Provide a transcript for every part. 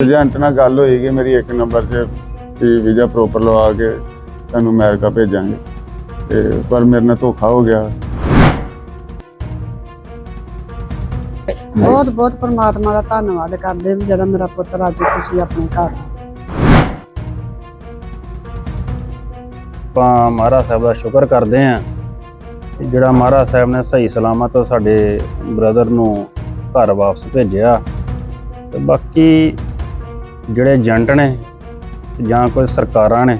Agent ਨਾਲ ਗੱਲ ਹੋਏਗੀ ਮੇਰੀ ਇੱਕ ਨੰਬਰ 'ਚ ਵੀ ਵੀਜ਼ਾ ਪ੍ਰੋਪਰ ਲਵਾ ਕੇ ਤੁਹਾਨੂੰ ਅਮਰੀਕਾ ਭੇਜਾਂਗੇ। ਤੇ ਪਰ ਮੇਰੇ ਨਾਲ ਧੋਖਾ ਹੋ ਗਿਆ। ਬਹੁਤ ਬਹੁਤ ਪਰਮਾਤਮਾ ਦਾ ਧੰਨਵਾਦ ਕਰਦੇ ਵੀ ਜਿਹੜਾ ਮੇਰਾ ਪੁੱਤਰ ਅੱਜ ਤੁਸੀਂ ਆਪਣੇ ਘਰ ਆਪਾਂ ਮਹਾਰਾਜ ਸਾਹਿਬ ਦਾ ਸ਼ੁਕਰ ਕਰਦੇ ਆਂ ਕਿ ਜਿਹੜਾ ਮਹਾਰਾਜ ਸਾਹਿਬ ਨੇ ਸਹੀ ਸਲਾਮਤ ਸਾਡੇ ਬ੍ਰਦਰ ਨੂੰ ਘਰ ਵਾਪਸ ਭੇਜਿਆ। ਤੇ ਬਾਕੀ ਜਿਹੜੇ ਏਜੰਟ ਨੇ ਜਾਂ ਕੋਈ ਸਰਕਾਰਾਂ ਨੇ,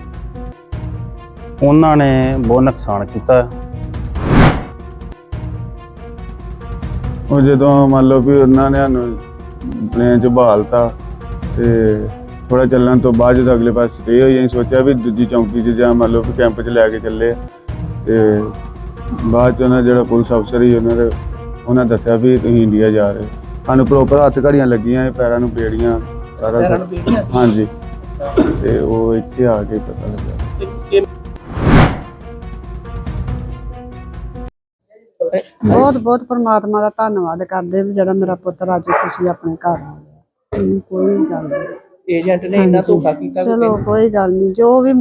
ਉਹਨਾਂ ਨੇ ਬਹੁਤ ਨੁਕਸਾਨ ਕੀਤਾ। ਉਹ ਜਦੋਂ ਮੰਨ ਲਓ ਵੀ ਉਹਨਾਂ ਨੇ ਸਾਨੂੰ ਪਲੇਨ 'ਚ ਬਹਾਲਤਾ ਤੇ ਥੋੜਾ ਚੱਲਣ ਤੋਂ ਬਾਅਦ ਜਦੋਂ ਅਗਲੇ ਪਾਸੇ ਸਟੇ ਹੋਈ, ਅਸੀਂ ਸੋਚਿਆ ਵੀ ਦੂਜੀ ਚੌਂਕੀ 'ਚ ਜਾਂ ਮੰਨ ਲਓ ਕਿ ਕੈਂਪ 'ਚ ਲੈ ਕੇ ਚੱਲੇ। ਆ। ਤੇ ਬਾਅਦ 'ਚ ਉਹਨਾਂ ਜਿਹੜਾ ਪੁਲਿਸ ਅਫਸਰ ਸੀ, ਉਹਨਾਂ ਦੇ ਉਹਨਾਂ ਦੱਸਿਆ ਵੀ ਤੁਸੀਂ ਇੰਡੀਆ ਜਾ ਰਹੇ ਸਾਨੂੰ ਪ੍ਰੋਪਰ ਹੱਥ ਘੜੀਆਂ ਲੱਗੀਆਂ ਪੈਰਾਂ ਨੂੰ ਬੇੜੀਆਂ ਸਾਰਾ ਪੈਰਾਂ ਨੂੰ ਬੀੜੀਆਂ ਸੀ ਹਾਂਜੀ। ਤੇ ਉਹ ਇੱਥੇ ਆ ਕੇ ਪਤਾ ਲੱਗਾ ਇਹ ਬਹੁਤ ਬਹੁਤ ਪਰਮਾਤਮਾ ਦਾ ਧੰਨਵਾਦ ਕਰਦੇ ਵੀ ਜਿਹੜਾ ਮੇਰਾ ਪੁੱਤਰ ਅੱਜ ਤੁਸੀਂ ਆਪਣੇ ਘਰ ਆ ਗਿਆ। ਕੋਈ ਗੱਲ ਨਹੀਂ। ਏਜੰਟ ਨੇ ਇੰਨਾ ਧੋਖਾ ਕੀਤਾ ਕਿ ਚਲੋ ਕੋਈ ਗੱਲ ਨਹੀਂ। ਜੋ ਵੀ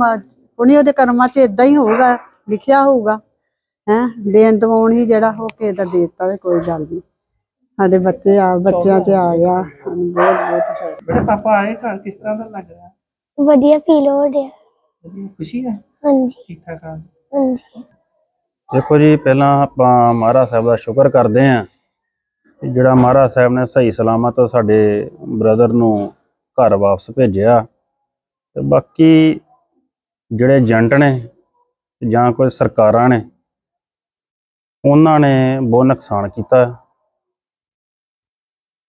ਉਹਨੀ ਉਹਦੇ ਕਰਮਾਂ 'ਚ ਇਦਾਂ ਹੀ ਹੋਊਗਾ ਲਿਖਿਆ ਹੋਊਗਾ ਹੈ ਦੇਣ ਦਵਾਉਣ ਹੀ ਜਿਹੜਾ ਹੋ ਕੇ ਤਾਂ ਦੇ ਦਿੱਤਾ ਤੇ ਕੋਈ ਗੱਲ ਨਹੀਂ। ਸਾਡੇ ਬੱਚੇ ਆ ਬੱਚਿਆਂ 'ਚ ਆ ਗਿਆ। ਸਾਨੂੰ ਬਹੁਤ ਬਹੁਤ ਬੇਟਾ ਪਾਪਾ ਆਏ ਘਰ ਕਿਸ ਤਰ੍ਹਾਂ ਦਾ ਲੱਗ ਰਿਹਾ? ਵਧੀਆ ਫੀਲ ਹੋ ਰਿਹਾ। ਵਧੀਆ ਖੁਸ਼ੀ ਹੈ? ਹਾਂਜੀ। ਠੀਕ ਠਾਕ ਆ? ਹਾਂਜੀ। ਦੇਖੋ ਜੀ ਪਹਿਲਾਂ ਆਪਾਂ ਮਹਾਰਾਜ ਸਾਹਿਬ ਦਾ ਸ਼ੁਕਰ ਕਰਦੇ ਆਂ ਕਿ ਜਿਹੜਾ ਮਹਾਰਾਜ ਸਾਹਿਬ ਨੇ ਸਹੀ ਸਲਾਮਤ ਸਾਡੇ ਬ੍ਰਦਰ ਨੂੰ ਘਰ ਵਾਪਸ ਭੇਜਿਆ ਤੇ ਬਾਕੀ ਜਿਹੜੇ ਏਜੰਟ ਨੇ ਜਾਂ ਕੋਈ ਸਰਕਾਰਾਂ ਨੇ ਉਹਨਾਂ ਨੇ ਬਹੁਤ ਨੁਕਸਾਨ ਕੀਤਾ।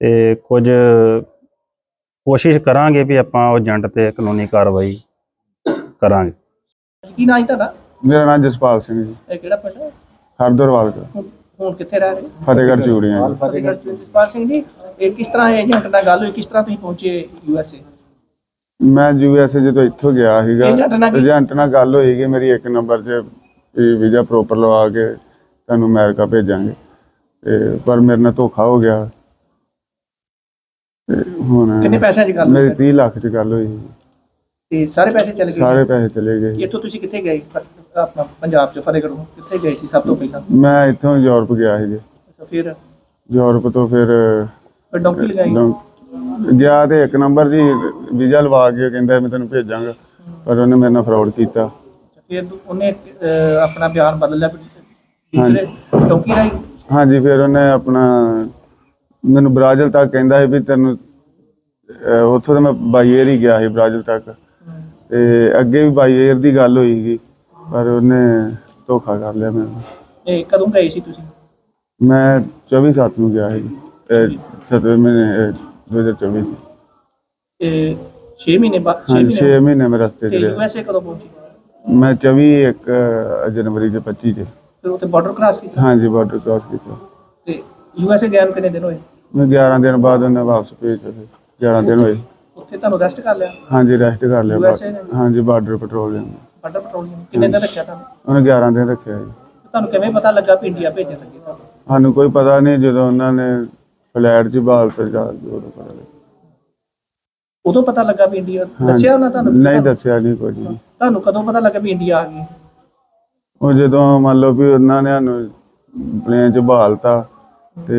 ਤੇ ਕੁਝ ਕੋਸ਼ਿਸ਼ ਕਰਾਂਗੇ ਵੀ ਆਪਾਂ ਉਹ ਏਜੰਟ ਤੇ ਕਾਨੂੰਨੀ ਕਾਰਵਾਈ ਕਰਾਂਗੇ। ਕੀ ਨਾਂ ਹੈ ਤੁਹਾਡਾ? ਮੇਰਾ ਨਾਮ ਜਸਪਾਲ ਸਿੰਘ ਜੀ। ਇਹ ਕਿਹੜਾ ਪਿੰਡ ਹੈ? ਹਰਦਰਵਾਲ ਦਾ ਹੁਣ ਹੁਣ ਕਿੱਥੇ ਰਹਿ ਰਹੇ ਹੋ? ਫਤਿਹਗੜ੍ਹ ਚੂੜੀਆਂ ਜੀ। ਫਤਿਹਗੜ੍ਹ ਚ ਜਸਪਾਲ ਸਿੰਘ ਜੀ ਇਹ ਕਿਸ ਤਰ੍ਹਾਂ ਏਜੰਟ ਨਾਲ ਗੱਲ ਹੋਈ? ਕਿਸ ਤਰ੍ਹਾਂ ਤੁਸੀਂ ਪਹੁੰਚੇ ਯੂ ਐਸ ਏ? ਮੈਂ ਯੂਐਸਏ ਜਦੋਂ ਇੱਥੋਂ ਗਿਆ ਸੀਗਾ ਏਜੰਟ ਨਾਲ ਕੀ- ਏਜੰਟ ਨਾਲ ਗੱਲ ਹੋਏਗੀ ਮੇਰੀ ਇੱਕ ਨੰਬਰ 'ਚ ਵੀਜ਼ਾ ਪ੍ਰੋਪਰ ਲਵਾ ਕੇ ਤੁਹਾਨੂੰ ਅਮਰੀਕਾ ਭੇਜਾਂਗੇ। ਤੇ ਪਰ ਮੇਰੇ ਨਾਲ ਧੋਖਾ ਹੋ ਗਿਆ। ਹੁਣ ਕਿੰਨੇ ਪੈਸਿਆਂ 'ਚ ਗੱਲ ਮੇਰੀ ਹੋਈ? 30 ਲੱਖ 'ਚ ਗੱਲ ਹੋਈ ਸੀ। ਤੇ ਸਾਰੇ ਪੈਸੇ ਚਲੇ ਗਏ? ਸਾਰੇ ਪੈਸੇ ਚਲੇ ਗਏ। ਇੱਥੋਂ ਤੁਸੀਂ ਕਿੱਥੇ ਗਏ? ਫ- ਆਪਣਾ ਪੰਜਾਬ 'ਚ ਫਤਿਹਗੜ੍ਹੋਂ। ਕਿੱਥੇ ਗਏ ਸੀ ਸਭ ਤੋਂ ਪਹਿਲਾਂ? ਮੈਂ ਇੱਥੋਂ ਯੂਰਪ ਗਿਆ ਸੀ ਜੀ। ਅੱਛਾ ਫਿਰ? ਯੂਰਪ ਤੋਂ ਫਿਰ ਫਿਰ ਡੌਂਕੀ ਲਗਾਈ? ਲੰ- ਗਿਆ ਤੇ ਇੱਕ ਨੰਬਰ ਜੀ ਵੀਜ਼ਾ ਲਵਾ ਕੇ ਕਹਿੰਦਾ ਮੈਂ ਤੈਨੂੰ ਭੇਜਾਂਗਾ। ਪਰ ਉਹਨੇ ਮੇਰੇ ਨਾਲ ਫਰਾਡ ਕੀਤਾ। ਫਿਰ ਦੂ- ਉਹਨੇ ਅਹ, ਆਪਣਾ ਬਿਆਨ ਬਦਲ ਲਿਆ ਫਿਰ? ਦੂਸਰੇ ਡੌਂਕੀ ਰਾਈ ਹਾਂਜੀ ਫਿਰ ਉਹਨੇ ਆਪਣਾ ਮੈਨੂੰ ਬ੍ਰਾਜ਼ਿਲ ਤੱਕ ਕਹਿੰਦਾ ਸੀ ਵੀ ਤੈਨੂੰ ਅਹ ਉੱਥੋਂ ਤਾਂ ਮੈਂ ਬਾਈ ਏਅਰ ਹੀ ਗਿਆ ਸੀ ਬ੍ਰਾਜ਼ਿਲ ਤੱਕ। ਤੇ ਅੱਗੇ ਵੀ ਬਾਈ ਏਅਰ ਦੀ ਗੱਲ ਹੋਈ ਸੀ ਪਰ ਉਹਨੇ ਧੋਖਾ ਕਰ ਲਿਆ ਮੈਨੂੰ ਇਹ ਕਦੋਂ ਗਏ ਸੀ ਤੁਸੀਂ? ਮੈਂ 24 ਸੱਤ ਨੂੰ ਗਿਆ ਸੀ। 7 ਮਹੀਨੇ ਅਹ 2024 ਚ। ਇਹ 6 ਮਹੀਨੇ ਬਾਅਦ 6 ਹਾਂਜੀ 6 ਮਹੀਨੇ ਮਹੀਨੇ ਮੈਂ ਰਸਤੇ ਤੇ ਤੇ ਯੂ ਰਿਹਾ ਐਸ ਏ ਕਦੋਂ ਪਹੁੰਚੇ? ਮੈਂ 24 ਇੱਕ ਅਹ, ਜਨਵਰੀ ਦੇ 25 ਚ ਫਿਰ ਉੱਥੇ ਬਾਰਡਰ ਕ੍ਰਾਸ ਕੀਤਾ? ਹਾਂਜੀ ਬਾਰਡਰ ਕ੍ਰਾਸ ਕੀਤਾ। ਤੇ ਯੂ ਐਸ ਏ ਗਏ ਨੂੰ ਕਿੰਨੇ ਦਿਨ ਹੋਏ? ਮੈਂ 11 ਦਿਨ ਬਾਅਦ ਉਹਨੇ ਵਾਪਸ ਭੇਜ ਦਿੱਤੇ। 11 ਦਿਨ ਹੋਏ। ਉੱਥੇ ਤੁਹਾਨੂੰ ਅਰੈਸਟ ਕਰ ਲਿਆ? ਹਾਂਜੀ ਰੈਸਟ ਕਰ ਲਿਆ USA ਨੇ? ਬਾਰਡਰ- ਹਾਂਜੀ ਬਾਰਡਰ ਪੈਟਰੋਲਿੰਗ ਬਾਰਡਰ ਪੈਟਰੋਲਿੰਗ ਕਿੰਨੇ ਦਿਨ ਰੱਖਿਆ ਤੁਹਾਨੂੰ? ਉਹਨੇ 11 ਦਿਨ ਰੱਖਿਆ ਜੀ। ਤੁਹਾਨੂੰ ਕਿਵੇਂ ਪਤਾ ਲੱਗਾ ਵੀ ਇੰਡੀਆ ਭੇਜਣ ਲੱਗੇ ਤੁਹਾਨੂੰ? ਸਾਨੂੰ ਕੋਈ ਪਤਾ ਨਹੀਂ ਜਦੋਂ ਉਹਨਾਂ ਨੇ ਫਲੈਟ 'ਚ ਬਾਲ ਤੇ ਜਾ ਕੇ ਉਦੋਂ ਪਤਾ ਲੱਗਾ। ਉਦੋਂ ਪਤਾ ਲੱਗਾ ਵੀ ਇੰਡੀਆ ਦੱਸਿਆ ਉਹਨਾਂ ਤੁਹਾਨੂੰ ਨਹੀਂ ਦੱਸਿਆ ਨਹੀਂ ਕੁਝ ਵੀ। ਤੁਹਾਨੂੰ ਕਦੋਂ ਪਤਾ ਲੱਗਾ ਵੀ ਇੰਡੀਆ ਆ ਗਈ? ਉਹ ਜਦੋਂ ਮੰਨ ਲਓ ਵੀ ਉਹਨਾਂ ਨੇ ਸਾਨੂੰ ਪਲੇਨ 'ਚ ਬਹਾਲਤਾ ਤੇ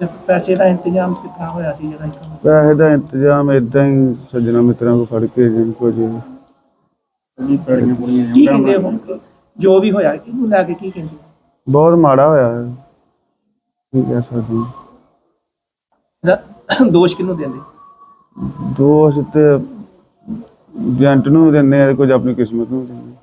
ਤੇ ਪੈਸੇ ਦਾ ਇੰਤਜ਼ਾਮ ਕਿੱਥਾਂ ਹੋਇਆ ਸੀ ਜਿਹੜਾ ਇੱਥੋਂ ਪੈਸੇ ਦਾ ਇੰਤਜ਼ਾਮ ਇਦਾਂ ਹੀ ਸੱਜਣਾ ਮਿੱਤਰਾਂ ਕੋ ਫੜ ਕੇ ਜਿੰਨ ਕੋ ਜੀ ਕੀ ਕਹਿੰਦੇ ਹੁਣ ਜੋ ਵੀ ਹੋਇਆ ਕਿਹਨੂੰ ਲੈ ਕੇ ਕੀ ਕਹਿੰਦੇ ਬਹੁਤ ਮਾੜਾ ਹੋਇਆ ਹੈ। ਕੀ ਕਹਿ ਸਕਦੇ ਹਾਂ। ਇਹਦਾ ਦੋਸ਼ ਕਿਹਨੂੰ ਦਿੰਦੇ ਦੋਸਤ ਤੇ ਏਜੰਟ ਨੂੰ ਵੀ ਦਿੰਦੇ ਆ ਕੁਝ ਆਪਣੀ ਕਿਸਮਤ ਨੂੰ ਵੀ ਦਿੰਦੇ ਆ।